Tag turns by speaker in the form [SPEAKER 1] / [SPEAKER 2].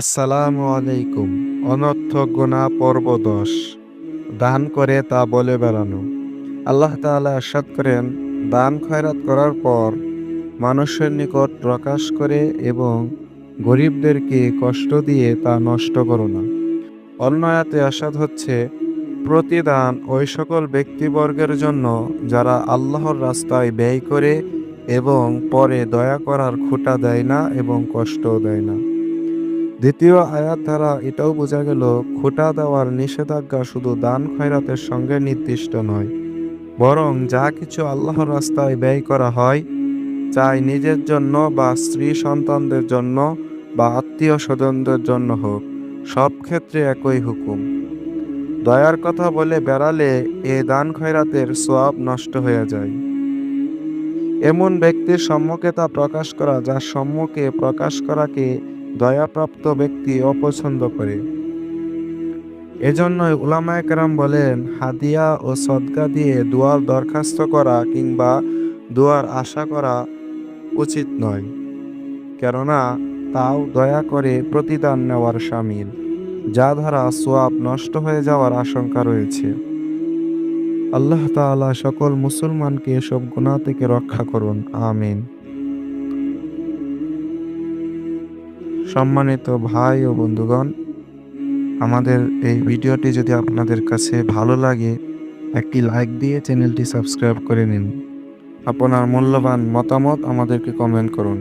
[SPEAKER 1] আসসালামু আলাইকুম অনর্থ গোনা পর্ব দশ দান করে তা বলে বেড়ানো। আল্লাহ তাআলা আরশাদ করেন, দান খয়রাত করার পর মানুষের নিকট প্রকাশ করে এবং গরিবদেরকে কষ্ট দিয়ে তা নষ্ট করো না। অন্য আয়াতে আসাদ হচ্ছে, প্রতিদান ওই সকল ব্যক্তিবর্গের জন্য যারা আল্লাহর রাস্তায় ব্যয় করে এবং পরে দয়া করার খুঁটা দেয় না এবং কষ্টও দেয় না। দ্বিতীয় আয়াত দ্বারা এটাও বোঝা গেল, খোটা দেওয়ার নিষেধাজ্ঞা শুধু দান খয়রাতের সঙ্গে নির্দিষ্ট নয়, বরং যা কিছু আল্লাহর রাস্তায় ব্যয় করা হয়, চাই নিজের জন্য বা স্ত্রী সন্তানদের জন্য বা আত্মীয় স্বজনদের জন্য হোক, সব ক্ষেত্রে একই হুকুম। দয়ার কথা বলে বেড়ালে এ দান খয়রাতের সোয়াব নষ্ট হয়ে যায়। এমন ব্যক্তির সম্মুখে তা প্রকাশ করা, যার সম্মুখে প্রকাশ করাকে দয়াপ্রাপ্ত ব্যক্তি অপছন্দ করে। এজন্যই উলামায়ে কেরাম বলেন, হাদিয়া ও সদকা দিয়ে দুয়ার দরখাস্ত করা কিংবা দুয়ার আশা করা উচিত নয়, কেননা তাও দয়া করে প্রতিদান নেওয়ার সামিল, যা দ্বারা সোয়াব নষ্ট হয়ে যাওয়ার আশঙ্কা রয়েছে। আল্লাহ তাআলা সকল মুসলমানকে এসব গুণা থেকে রক্ষা করুন, আমিন। সম্মানিত ভাই ও বন্ধুগণ, আমাদের এই ভিডিওটি যদি আপনাদের কাছে ভালো লাগে, একটি লাইক দিয়ে চ্যানেলটি সাবস্ক্রাইব করে নিন। আপনার মূল্যবান মতামত আমাদেরকে কমেন্ট করুন।